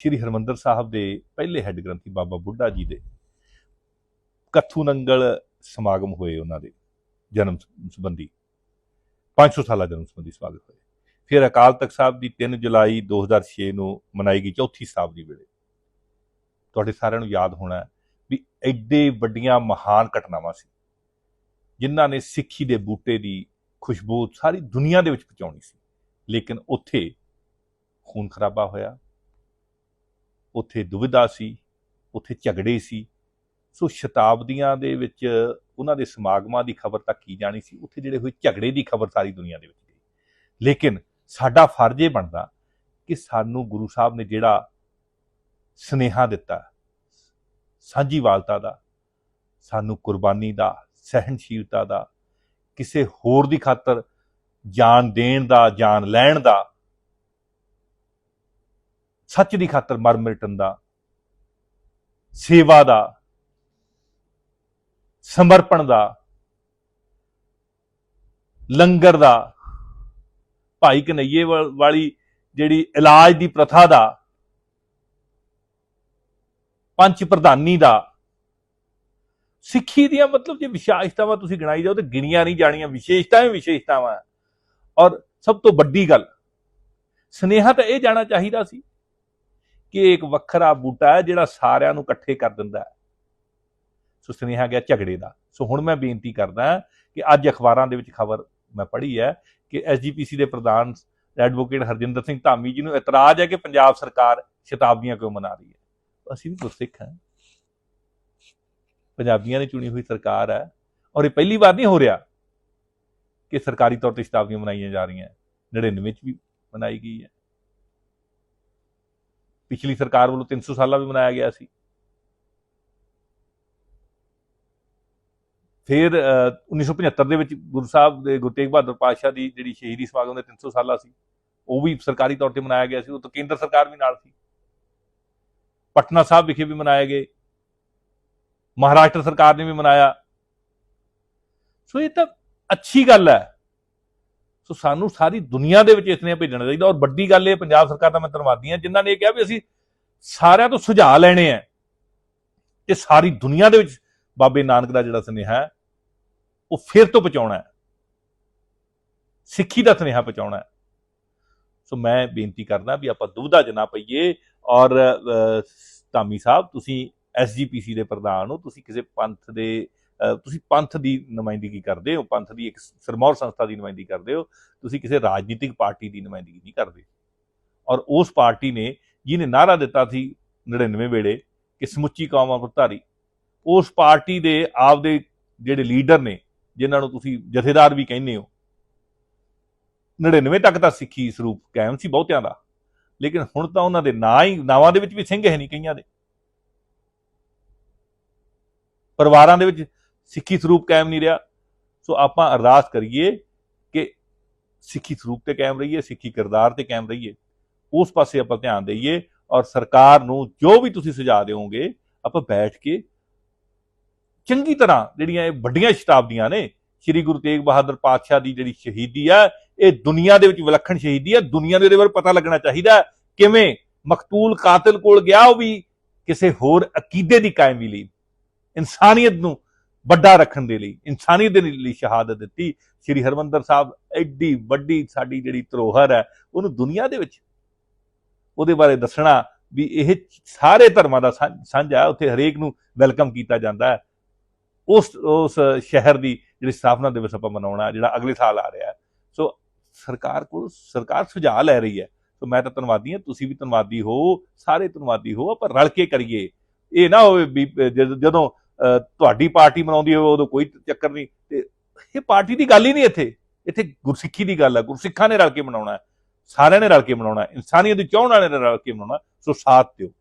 ਸ੍ਰੀ ਹਰਮੰਦਰ ਸਾਹਿਬ ਦੇ ਪਹਿਲੇ ਹੈੱਡ ਗ੍ਰੰਥੀ ਬਾਬਾ ਬੁੱਢਾ ਜੀ ਦੇ ਕੱਥੂ ਨੰਗਲ ਸਮਾਗਮ ਹੋਏ ਉਹਨਾਂ ਦੇ ਜਨਮ ਸੰਬੰਧੀ। 500 ਸਾਲਾ ਜਨਮ ਸੰਬੰਧੀ ਸਵਾਗਤ ਹੋਏ। ਫਿਰ ਅਕਾਲ ਤਖਤ ਸਾਹਿਬ ਦੀ 3 ਜੁਲਾਈ 2006 ਨੂੰ ਮਨਾਈ ਗਈ ਚੌਥੀ ਸਾਹਿਬ ਦੀ ਵੇਲੇ। ਤੁਹਾਡੇ ਸਾਰਿਆਂ ਨੂੰ ਯਾਦ ਹੋਣਾ ਵੀ ਐਡੇ ਵੱਡੀਆਂ ਮਹਾਨ ਘਟਨਾਵਾਂ ਸੀ, ਜਿਨ੍ਹਾਂ ਨੇ ਸਿੱਖੀ ਦੇ ਬੂਟੇ ਦੀ ਖੁਸ਼ਬੂ ਸਾਰੀ ਦੁਨੀਆ ਦੇ ਵਿੱਚ ਪਹੁੰਚਾਉਣੀ ਸੀ। ਲੇਕਿਨ ਉੱਥੇ ਖੂਨ ਖਰਾਬਾ ਹੋਇਆ ਉੱਥੇ ਦੁਵਿਧਾ ਸੀ, ਉੱਥੇ ਝਗੜੇ ਸੀ। ਸੋ ਸ਼ਤਾਬਦੀਆਂ ਦੇ ਵਿੱਚ ਉਹਨਾਂ ਦੇ ਸਮਾਗਮਾਂ ਦੀ ਖਬਰ ਤਾਂ ਕੀ ਜਾਣੀ ਸੀ? ਉੱਥੇ ਜਿਹੜੇ ਹੋਏ ਝਗੜੇ ਦੀ ਖਬਰ ਸਾਰੀ ਦੁਨੀਆ ਦੇ ਵਿੱਚ ਗਈ। ਲੇਕਿਨ ਸਾਡਾ ਫਰਜ਼ ਇਹ ਬਣਦਾ ਕਿ ਸਾਨੂੰ ਗੁਰੂ ਸਾਹਿਬ ਨੇ ਜਿਹੜਾ ਸਨੇਹਾ ਦਿੱਤਾ ਸਾਂਝੀਵਾਲਤਾ ਦਾ, ਸਾਨੂੰ ਕੁਰਬਾਨੀ ਦਾ, ਸਹਿਣਸ਼ੀਲਤਾ ਦਾ, ਕਿਸੇ ਹੋਰ ਦੀ ਖਾਤਰ ਜਾਨ ਦੇਣ ਦਾ ਜਾਨ ਲੈਣ ਦਾ ਸੱਚ ਦੀ ਖਾਤਰ ਮਰ ਮਿਟਣ ਦਾ, ਸੇਵਾ ਦਾ, ਸਮਰਪਣ ਦਾ, ਲੰਗਰ ਦਾ, ਭਾਈ ਕਨਈਏ ਵਾਲੀ ਜਿਹੜੀ ਇਲਾਜ ਦੀ ਪ੍ਰਥਾ ਦਾ, ਪੰਚ ਪ੍ਰਧਾਨੀ ਦਾ, ਸਿੱਖੀ ਦੀਆਂ ਮਤਲਬ ਜੇ ਵਿਸ਼ੇਸ਼ਤਾਵਾਂ ਤੁਸੀਂ ਗਿਣਾਈ ਜਾਓ ਤੇ ਗਿਣੀਆਂ ਨਹੀਂ ਜਾਣੀਆਂ ਵਿਸ਼ੇਸ਼ਤਾਵਾਂ ਹੀ ਵਿਸ਼ੇਸ਼ਤਾਵਾਂ ਹੈ। ਔਰ ਸਭ ਤੋਂ ਵੱਡੀ ਗੱਲ, ਸਨੇਹਾ ਤਾਂ ਇਹ ਜਾਣਾ ਚਾਹੀਦਾ ਸੀ ਕਿ ਇੱਕ ਵੱਖਰਾ ਬੂਟਾ ਹੈ ਜਿਹੜਾ ਸਾਰਿਆਂ ਨੂੰ ਇਕੱਠੇ ਕਰ ਦਿੰਦਾ ਹੈ। ਸੋ ਸੁਨੇਹਾ ਗਿਆ ਝਗੜੇ ਦਾ। ਸੋ ਹੁਣ ਮੈਂ ਬੇਨਤੀ ਕਰਦਾ ਕਿ ਅੱਜ ਅਖਬਾਰਾਂ ਦੇ ਵਿੱਚ ਖਬਰ ਮੈਂ ਪੜ੍ਹੀ ਹੈ ਕਿ ਐਸਜੀਪੀਸੀ ਦੇ ਪ੍ਰਧਾਨ ਐਡਵੋਕੇਟ ਹਰਜਿੰਦਰ ਸਿੰਘ ਧਾਮੀ ਜੀ ਨੂੰ ਇਤਰਾਜ਼ ਹੈ ਕਿ ਪੰਜਾਬ ਸਰਕਾਰ ਸ਼ਤਾਬਦੀਆਂ ਕਿਉਂ ਮਨਾ ਰਹੀ ਹੈ। ਅਸੀਂ ਵੀ ਗੁਰਸਿੱਖ ਹਾਂ। ਪੰਜਾਬੀਆਂ ਦੀ ਚੁਣੀ ਹੋਈ ਸਰਕਾਰ ਹੈ ਔਰ ਇਹ ਪਹਿਲੀ ਵਾਰ ਨਹੀਂ ਹੋ ਰਿਹਾ ਕਿ ਸਰਕਾਰੀ ਤੌਰ ਤੇ ਸ਼ਤਾਬਦੀਆਂ ਮਨਾਈਆਂ ਜਾ ਰਹੀਆਂ। 99 'ਚ ਵੀ ਮਨਾਈ ਗਈ ਹੈ। ਪਿਛਲੀ ਸਰਕਾਰ ਵੱਲੋਂ 300 ਸਾਲਾਂ ਵੀ ਮਨਾਇਆ ਗਿਆ ਸੀ। ਫਿਰ ਅਹ, 1975 ਦੇ ਵਿੱਚ ਗੁਰੂ ਸਾਹਿਬ ਦੇ ਗੁਰੂ ਤੇਗ ਬਹਾਦਰ ਪਾਤਸ਼ਾਹ ਦੀ ਜਿਹੜੀ ਸ਼ਹੀਦੀ ਸਮਾਗਮ ਦੇ 300 ਸਾਲਾ ਸੀ ਉਹ ਵੀ ਸਰਕਾਰੀ ਤੌਰ ਤੇ ਮਨਾਇਆ ਗਿਆ ਸੀ ਉਹ ਤਾਂ ਕੇਂਦਰ ਸਰਕਾਰ ਵੀ ਨਾਲ ਸੀ। ਪਟਨਾ ਸਾਹਿਬ ਵਿਖੇ ਵੀ ਮਨਾਏ ਗਏ। ਮਹਾਰਾਸ਼ਟਰ ਸਰਕਾਰ ਨੇ ਵੀ ਮਨਾਇਆ। ਸੋ ਇਹ ਤਾਂ ਅੱਛੀ ਗੱਲ ਹੈ। ਸੋ ਸਾਨੂੰ ਸਾਰੀ ਦੁਨੀਆ ਦੇ ਵਿੱਚ ਇਸ ਨੇ ਭੇਜਣਾ ਚਾਹੀਦਾ। ਔਰ ਵੱਡੀ ਗੱਲ ਇਹ, ਪੰਜਾਬ ਸਰਕਾਰ ਦਾ ਮੈਂ ਧੰਨਵਾਦੀ ਹਾਂ, ਜਿਨ੍ਹਾਂ ਨੇ ਇਹ ਕਿਹਾ ਵੀ ਅਸੀਂ ਸਾਰਿਆਂ ਤੋਂ ਸੁਝਾਅ ਲੈਣੇ ਆ ਤੇ ਸਾਰੀ ਦੁਨੀਆ ਦੇ ਵਿੱਚ ਬਾਬੇ ਨਾਨਕ ਦਾ ਜਿਹੜਾ ਸੁਨੇਹਾ ਹੈ, ਉਹ ਫਿਰ ਤੋਂ ਪਹੁੰਚਾਉਣਾ ਹੈ। ਸਿੱਖੀ ਦਾ ਸੁਨੇਹਾ ਪਹੁੰਚਾਉਣਾ ਹੈ। ਸੋ ਮੈਂ ਬੇਨਤੀ ਕਰਦਾ ਵੀ ਆਪਾਂ ਦੁਬਧਾ ਜਨਾ ਪਈਏ। ਔਰ ਧਾਮੀ ਸਾਹਿਬ, ਤੁਸੀਂ ਐਸਜੀਪੀਸੀ ਦੇ ਪ੍ਰਧਾਨ ਹੋ, ਤੁਸੀਂ ਕਿਸੇ ਪੰਥ ਦੇ ਤੁਸੀਂ ਪੰਥ ਦੀ ਨੁਮਾਇੰਦਗੀ ਕਰਦੇ ਹੋ, ਪੰਥ ਦੀ ਇੱਕ ਸਰਮੌਰ ਸੰਸਥਾ ਦੀ ਨੁਮਾਇੰਦਗੀ ਕਰਦੇ ਹੋ, ਤੁਸੀਂ ਕਿਸੇ ਰਾਜਨੀਤਿਕ ਪਾਰਟੀ ਦੀ ਨੁਮਾਇੰਦਗੀ ਨਹੀਂ ਕਰਦੇ। ਔਰ ਉਸ ਪਾਰਟੀ ਨੇ ਜਿਹਨੇ ਨਾਰਾ ਦਿੱਤਾ ਸੀ 99 ਵੇਲੇ ਕਿ ਸਮੁੱਚੀ ਕੌਮ ਅਵਤਾਰੀ ਉਸ ਪਾਰਟੀ ਦੇ ਆਪਦੇ ਜਿਹੜੇ ਲੀਡਰ ਨੇ, ਜਿਨ੍ਹਾਂ ਨੂੰ ਤੁਸੀਂ ਜਥੇਦਾਰ ਵੀ ਕਹਿੰਦੇ ਹੋ 99 ਤੱਕ ਤਾਂ ਸਿੱਖੀ ਸਰੂਪ ਕਾਇਮ ਸੀ ਬਹੁਤਿਆਂ ਦਾ, ਲੇਕਿਨ ਹੁਣ ਤਾਂ ਉਹਨਾਂ ਦੇ ਨਾਂ ਹੀ, ਨਾਵਾਂ ਦੇ ਵਿੱਚ ਵੀ ਸਿੰਘ ਹੈ ਨਹੀਂ ਕਈਆਂ ਦੇ। ਪਰਿਵਾਰਾਂ ਦੇ ਵਿੱਚ ਸਿੱਖੀ ਸਰੂਪ ਕਾਇਮ ਨਹੀਂ ਰਿਹਾ। ਸੋ ਆਪਾਂ ਅਰਦਾਸ ਕਰੀਏ ਕਿ ਸਿੱਖੀ ਸਰੂਪ ਤੇ ਕਾਇਮ ਰਹੀਏ, ਸਿੱਖੀ ਕਿਰਦਾਰ ਤੇ ਕਾਇਮ ਰਹੀਏ। ਉਸ ਪਾਸੇ ਆਪਾਂ ਧਿਆਨ ਦਈਏ ਔਰ ਸਰਕਾਰ ਨੂੰ ਜੋ ਵੀ ਤੁਸੀਂ ਸੁਝਾਅ ਦਿਓਗੇ, ਆਪਾਂ ਬੈਠ ਕੇ ਚੰਗੀ ਤਰ੍ਹਾਂ ਜਿਹੜੀਆਂ ਇਹ ਵੱਡੀਆਂ ਸ਼ਤਾਬਦੀਆਂ ਨੇ, ਸ੍ਰੀ ਗੁਰੂ ਤੇਗ ਬਹਾਦਰ ਪਾਤਸ਼ਾਹ ਦੀ ਜਿਹੜੀ ਸ਼ਹੀਦੀ ਆ, ਇਹ ਦੁਨੀਆ ਦੇ ਵਿੱਚ ਵਿਲੱਖਣ ਸ਼ਹੀਦੀ ਆ। ਦੁਨੀਆ ਨੂੰ ਇਹਦੇ ਬਾਰੇ ਪਤਾ ਲੱਗਣਾ ਚਾਹੀਦਾ ਕਿਵੇਂ ਮਕਤੂਲ ਕਾਤਲ ਕੋਲ ਗਿਆ ਉਹ ਵੀ ਕਿਸੇ ਹੋਰ ਅਕੀਦੇ ਦੀ ਕਾਇਮੀ ਲਈ। ਇਨਸਾਨੀਅਤ ਨੂੰ ਵੱਡਾ ਰੱਖਣ ਦੇ ਲਈ ਇਨਸਾਨੀਅਤ ਦੇ ਲਈ ਸ਼ਹਾਦਤ ਦਿੱਤੀ। ਸ੍ਰੀ ਹਰਮੰਦਰ ਸਾਹਿਬ ਐਡੀ ਵੱਡੀ ਸਾਡੀ ਜਿਹੜੀ ਧਰੋਹਰ ਹੈ, ਉਹਨੂੰ ਦੁਨੀਆ ਦੇ ਵਿੱਚ ਉਹਦੇ ਬਾਰੇ ਦੱਸਣਾ ਵੀ ਇਹ ਸਾਰੇ ਧਰਮਾਂ ਦਾ ਸਾਂਝਾ ਹੈ, ਉੱਥੇ ਹਰੇਕ ਨੂੰ ਵੈਲਕਮ ਕੀਤਾ ਜਾਂਦਾ ਹੈ। ਉਸ ਉਸ ਸ਼ਹਿਰ ਦੀ ਜਿਹੜੀ ਸਥਾਪਨਾ ਦਿਵਸ ਆਪਾਂ ਮਨਾਉਣਾ, ਜਿਹੜਾ ਅਗਲੇ ਸਾਲ ਆ ਰਿਹਾ ਸੋ ਸਰਕਾਰ ਕੋਲ, ਸਰਕਾਰ ਸੁਝਾਅ ਲੈ ਰਹੀ ਹੈ। ਸੋ ਮੈਂ ਤਾਂ ਧੰਨਵਾਦੀ ਹਾਂ, ਤੁਸੀਂ ਵੀ ਧੰਨਵਾਦੀ ਹੋ, ਸਾਰੇ ਧੰਨਵਾਦੀ ਹੋ, ਆਪਾਂ ਰਲ ਕੇ ਕਰੀਏ। ਇਹ ਨਾ ਹੋਵੇ ਵੀ ਜਦੋਂ ਤੁਹਾਡੀ ਪਾਰਟੀ ਮਨਾਉਂਦੀ ਹੋਵੇ, ਉਦੋਂ ਕੋਈ ਚੱਕਰ ਨਹੀਂ। ਤੇ ਇਹ ਪਾਰਟੀ ਦੀ ਗੱਲ ਹੀ ਨਹੀਂ ਇੱਥੇ। ਇੱਥੇ ਗੁਰਸਿੱਖੀ ਦੀ ਗੱਲ ਹੈ ਗੁਰਸਿੱਖਾਂ ਨੇ ਰਲ ਕੇ ਮਨਾਉਣਾ ਹੈ। ਸਾਰਿਆਂ ਨੇ ਰਲ ਕੇ ਮਨਾਉਣਾ ਇਨਸਾਨੀਅਤ ਦੀ ਚਾਹਣ ਵਾਲਿਆਂ ਨੇ ਰਲ ਕੇ ਮਨਾਉਣਾ ਸੋ ਸਾਥ ਦਿਓ।